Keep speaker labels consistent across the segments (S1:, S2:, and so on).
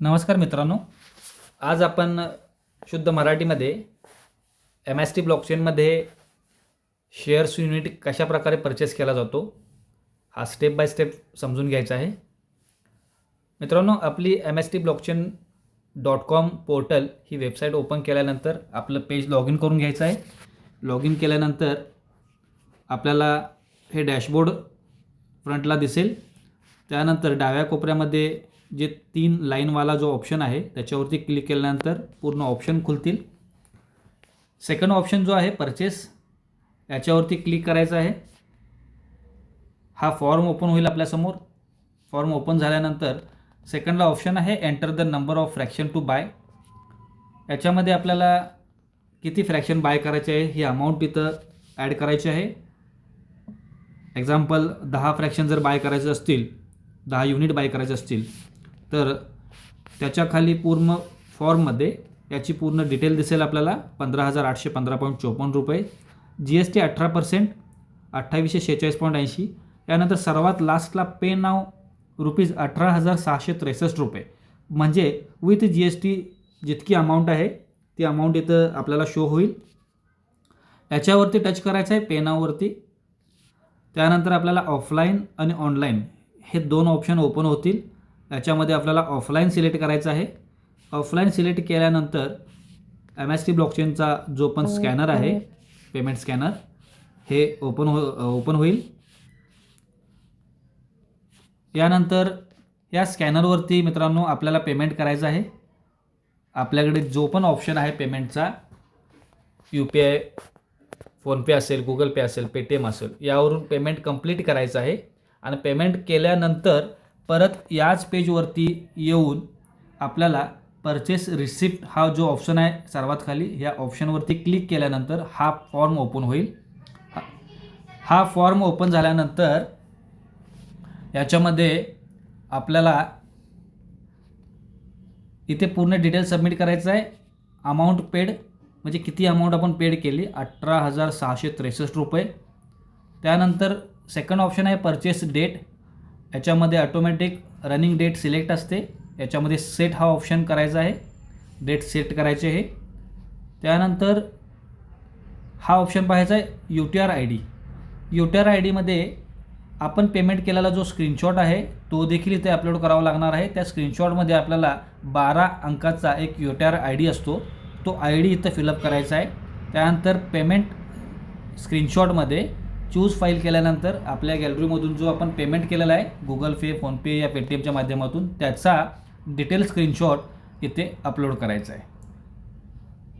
S1: नमस्कार मित्रांनो. आज आपण शुद्ध मराठीमध्ये एम एस टी ब्लॉकचेनमध्ये शेअर्स युनिट कशा प्रकारे परचेस केला जातो हा स्टेप बाय स्टेप समजून घ्यायचा आहे. मित्रांनो आपली M S T blockchain dot com portal ही वेबसाईट ओपन केल्यानंतर आपलं पेज लॉग इन करून घ्यायचं आहे. लॉग इन केल्यानंतर आपल्याला हे डॅशबोर्ड फ्रंटला दिसेल. त्यानंतर डाव्या कोपऱ्यामध्ये जे तीन लाईनवाला जो ऑप्शन आहे त्याच्यावरती क्लिक केल्यानंतर पूर्ण ऑप्शन खुलतील. सेकंड ऑप्शन जो आहे परचेस याच्यावरती क्लिक करायचं आहे. हा फॉर्म ओपन होईल आपल्यासमोर फॉर्म ओपन झाल्यानंतर सेकंडला ऑप्शन आहे enter the number of fraction to buy याच्यामध्ये आपल्याला किती फ्रॅक्शन बाय करायचे आहे ही अमाऊंट इथं ॲड करायची आहे. एक्झाम्पल दहा फ्रॅक्शन जर बाय करायचे असतील दहा युनिट बाय करायचे असतील तर त्याच्याखाली पूर्ण फॉर्ममध्ये याची पूर्ण डिटेल दिसेल आपल्याला. पंधरा हजार आठशे पंधरा पॉईंट चोपन्न रुपये. जी एस टी अठरा पर्सेंट अठ्ठावीसशे शेहेचाळीस पॉईंट ऐंशी. यानंतर सर्वात लास्टला पे नाव रुपीज अठरा हजार सहाशे त्रेसष्ट रुपये. म्हणजे विथ जी एस टी जितकी अमाऊंट आहे ती अमाऊंट इथं आपल्याला शो होईल. याच्यावरती टच करायचं आहे पेनावरती त्यानंतर आपल्याला ऑफलाईन आणि ऑनलाईन हे दोन ऑप्शन ओपन होतील. याच्यामध्ये आपल्याला ऑफलाईन सिलेक्ट करायचं आहे. ऑफलाईन सिलेक्ट केल्यानंतर एम एस टी ब्लॉकचेनचा जो पण स्कॅनर आहे पेमेंट स्कॅनर हे ओपन हो ओपन होईल. यानंतर या स्कॅनरवरती मित्रांनो आपल्याला पेमेंट करायचं आहे. आपल्याकडे जो पण ऑप्शन आहे पेमेंटचा यू पी आय फोनपे असेल गुगल पे असेल पेटीएम असेल यावरून पेमेंट कंप्लीट करायचं आहे. आणि पेमेंट केल्यानंतर परत याच पेजवरती येऊन आपल्याला परचेस रिसिप्ट हा जो ऑप्शन आहे सर्वात खाली या ऑप्शनवरती क्लिक केल्यानंतर हा फॉर्म ओपन होईल. हा- हा फॉर्म ओपन झाल्यानंतर याच्यामध्ये आपल्याला इथे पूर्ण डिटेल सबमिट करायचं आहे. अमाऊंट पेड म्हणजे किती अमाऊंट आपण पेड केली? अठरा हजार सहाशे त्रेसष्ट रुपये. त्यानंतर सेकंड ऑप्शन आहे परचेस डेट याच्यामध्ये ऑटोमॅटिक रनिंग डेट सिलेक्ट असते. याच्यामध्ये सेट हा ऑप्शन करायचा आहे. डेट सेट करायचे आहे त्यानंतर हा ऑप्शन पाहायचा आहे U T R I D U T R I डीमध्ये आपण पेमेंट केलेला जो स्क्रीनशॉट आहे तो देखील इथे अपलोड करावा लागणार आहे. त्या स्क्रीनशॉटमध्ये आपल्याला बारा अंकाचा एक U T R I D असतो. तो आय डी इथं फिलअप करायचा आहे. त्यानंतर पेमेंट स्क्रीनशॉटमध्ये चूज फाईल केल्यानंतर आपल्या गॅलरीमधून जो आपण पेमेंट केलेला आहे गुगल पे फोनपे या पेटीएमच्या माध्यमातून त्याचा डिटेल स्क्रीनशॉट इथे अपलोड करायचा आहे.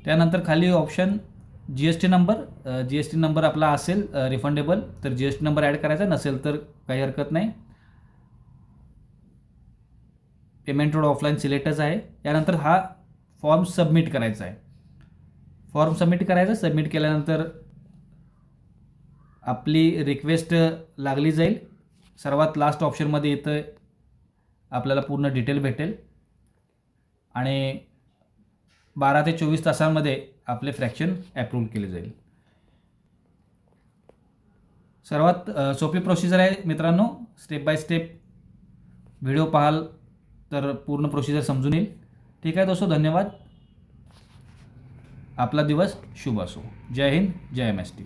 S1: त्यानंतर खाली option G S T number G S T number आपला असेल रिफंडेबल तर G S T number add करायचा नसेल तर काही हरकत नाही. पेमेंट रोड ऑफलाईन सिलेक्टच आहे. यानंतर हा फॉर्म सबमिट करायचा आहे. फॉर्म सबमिट करायचा सबमिट केल्यानंतर आपली रिक्वेस्ट लागली जाईल. सर्वात लास्ट ऑप्शनमध्ये येतं आपल्याला पूर्ण डिटेल भेटेल. आणि बारा ते चोवीस तासांमध्ये आपले फ्रॅक्शन ॲप्रूव्ह केले जाईल. सर्वात सोपी प्रोसिजर आहे मित्रांनो. स्टेप बाय स्टेप व्हिडिओ पाहाल तर पूर्ण प्रोसिजर समजून येईल. ठीक आहे दोस्तो धन्यवाद. आपला दिवस शुभ असो. जय हिंद जय एम एस टी.